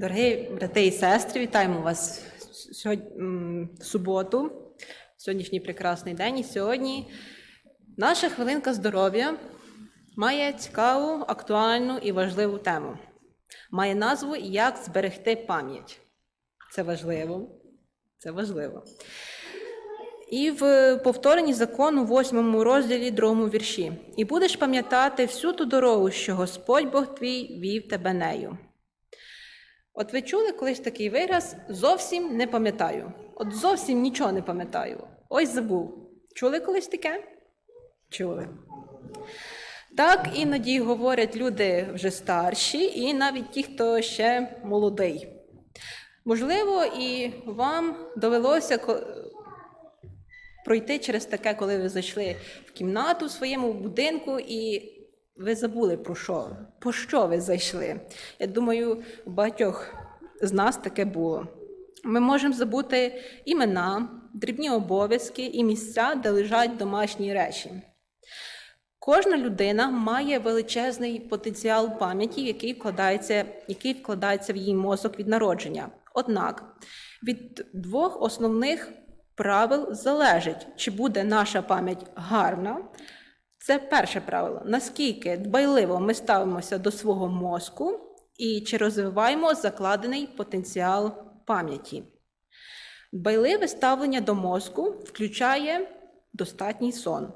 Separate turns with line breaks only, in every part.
Дорогі брати і сестри, вітаємо вас сьогодні в суботу, сьогоднішній прекрасний день. І сьогодні наша хвилинка здоров'я має цікаву, актуальну і важливу тему. Має назву Як зберегти пам'ять. Це важливо. Це важливо. І в повторенні закону, восьмому розділі, другому вірші. І будеш пам'ятати всю ту дорогу, що Господь Бог твій вів тебе нею. От ви чули колись такий вираз зовсім не пам'ятаю. От зовсім нічого не пам'ятаю. Ось забув. Чули колись таке? Чули. Так іноді говорять люди вже старші, і навіть ті, хто ще молодий. Можливо, і вам довелося пройти через таке, коли ви зайшли в кімнату в своєму будинку і ви забули про що, по що ви зайшли. Я думаю, у багатьох з нас таке було. Ми можемо забути імена, дрібні обов'язки і місця, де лежать домашні речі. Кожна людина має величезний потенціал пам'яті, який вкладається, який вкладається в її мозок від народження. Однак від двох основних правил залежить, чи буде наша пам'ять гарна. Це перше правило. Наскільки дбайливо ми ставимося до свого мозку і чи розвиваємо закладений потенціал пам'яті. Дбайливе ставлення до мозку включає достатній сон.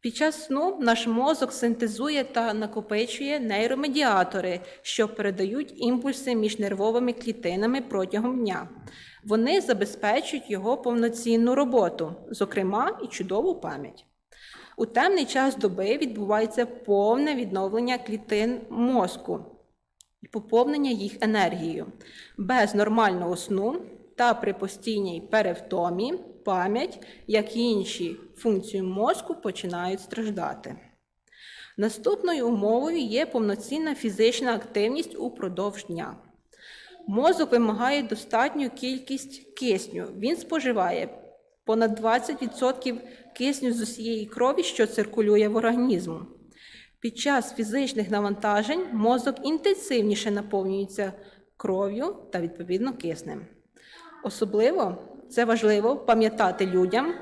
Під час сну наш мозок синтезує та накопичує нейромедіатори, що передають імпульси між нервовими клітинами протягом дня. Вони забезпечують його повноцінну роботу, зокрема і чудову пам'ять. У темний час доби відбувається повне відновлення клітин мозку і поповнення їх енергією. Без нормального сну та при постійній перевтомі пам'ять, як і інші функції мозку, починають страждати. Наступною умовою є повноцінна фізична активність упродовж дня. Мозок вимагає достатню кількість кисню. Він споживає понад 20% кисню з усієї крові, що циркулює в організму. Під час фізичних навантажень мозок інтенсивніше наповнюється кров'ю та відповідно киснем. Особливо це важливо пам'ятати людям,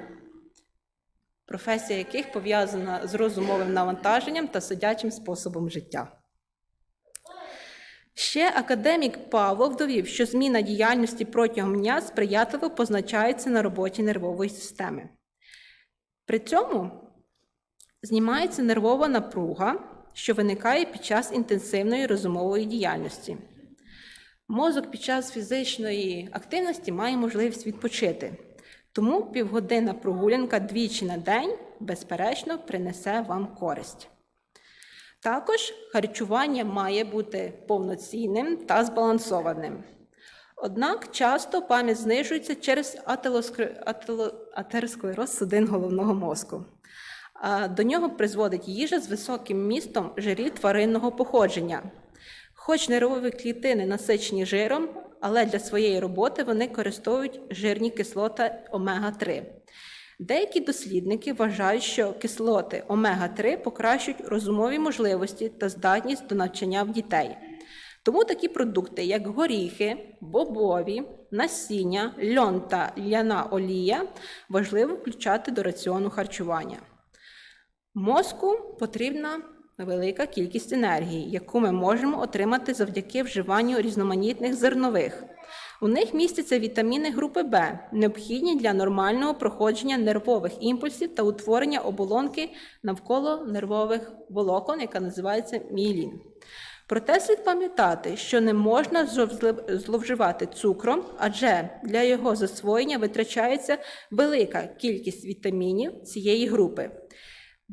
професія яких пов'язана з розумовим навантаженням та сидячим способом життя. Ще академік Павлов довів, що зміна діяльності протягом дня сприятливо позначається на роботі нервової системи. При цьому знімається нервова напруга, що виникає під час інтенсивної розумової діяльності. Мозок під час фізичної активності має можливість відпочити, тому півгодина прогулянка двічі на день, безперечно, принесе вам користь. Також харчування має бути повноцінним та збалансованим. Однак часто пам'ять знижується через атеросклероз судин головного мозку. До нього призводить їжа з високим містом жирів тваринного походження. Хоч нервові клітини насичені жиром, але для своєї роботи вони користують жирні кислоти омега-3. Деякі дослідники вважають, що кислоти омега-3 покращують розумові можливості та здатність до навчання в дітей. Тому такі продукти, як горіхи, бобові, насіння, льон та ляна олія, важливо включати до раціону харчування. Мозку потрібна велика кількість енергії, яку ми можемо отримати завдяки вживанню різноманітних зернових. У них містяться вітаміни групи В, необхідні для нормального проходження нервових імпульсів та утворення оболонки навколо нервових волокон, яка називається мієлін. Проте слід пам'ятати, що не можна зловживати цукром, адже для його засвоєння витрачається велика кількість вітамінів цієї групи.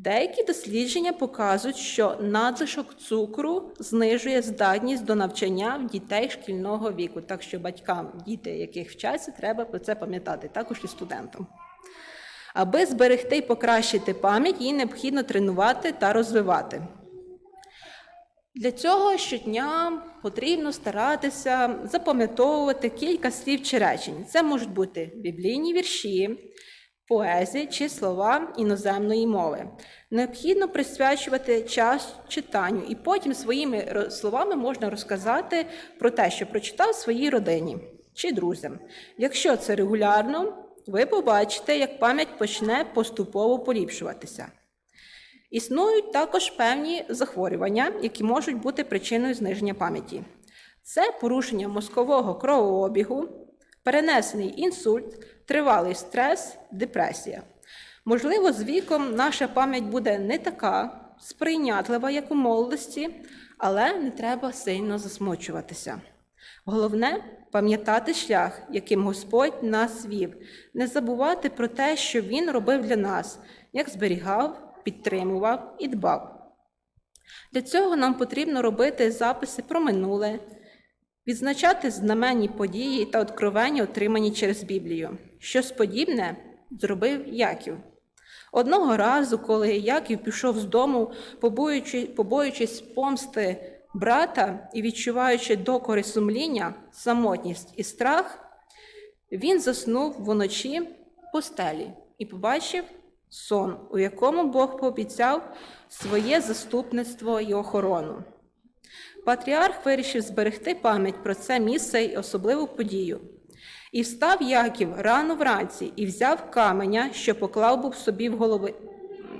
Деякі дослідження показують, що надлишок цукру знижує здатність до навчання в дітей шкільного віку. Так що батькам, діти, яких вчаться, треба про це пам'ятати, також і студентам. Аби зберегти і покращити пам'ять, її необхідно тренувати та розвивати. Для цього щодня потрібно старатися запам'ятовувати кілька слів чи речень. Це можуть бути біблійні вірші, поезії чи слова іноземної мови. Необхідно присвячувати час читанню, і потім своїми словами можна розказати про те, що прочитав своїй родині чи друзям. Якщо це регулярно, ви побачите, як пам'ять почне поступово поліпшуватися. Існують також певні захворювання, які можуть бути причиною зниження пам'яті. Це порушення мозкового кровообігу, перенесений інсульт, тривалий стрес, депресія. Можливо, з віком наша пам'ять буде не така сприйнятлива, як у молодості, але не треба сильно засмучуватися. Головне пам'ятати шлях, яким Господь нас вів, не забувати про те, що Він робив для нас, як зберігав, підтримував і дбав. Для цього нам потрібно робити записи про минуле, відзначати знаменні події та откровення, отримані через Біблію. Щось подібне зробив Яків. Одного разу, коли Яків пішов з дому, побоюючи- побоюючись помсти брата і відчуваючи докори сумління, самотність і страх, він заснув вночі в постелі і побачив сон, у якому Бог пообіцяв своє заступництво і охорону. Патріарх вирішив зберегти пам'ять про це місце і особливу подію. І встав Яків рано вранці і взяв каменя, що поклав був собі в голови,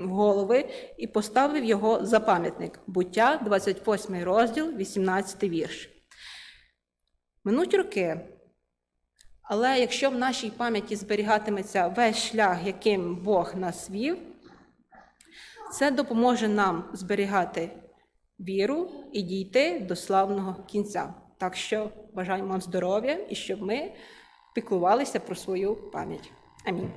в голови, і поставив його за пам'ятник. Буття, 28 розділ, 18 вірш. Минуть роки. Але якщо в нашій пам'яті зберігатиметься весь шлях, яким Бог нас вів, це допоможе нам зберігати віру і дійти до славного кінця. Так що бажаємо вам здоров'я і щоб ми піклувалися про свою пам'ять. Амінь.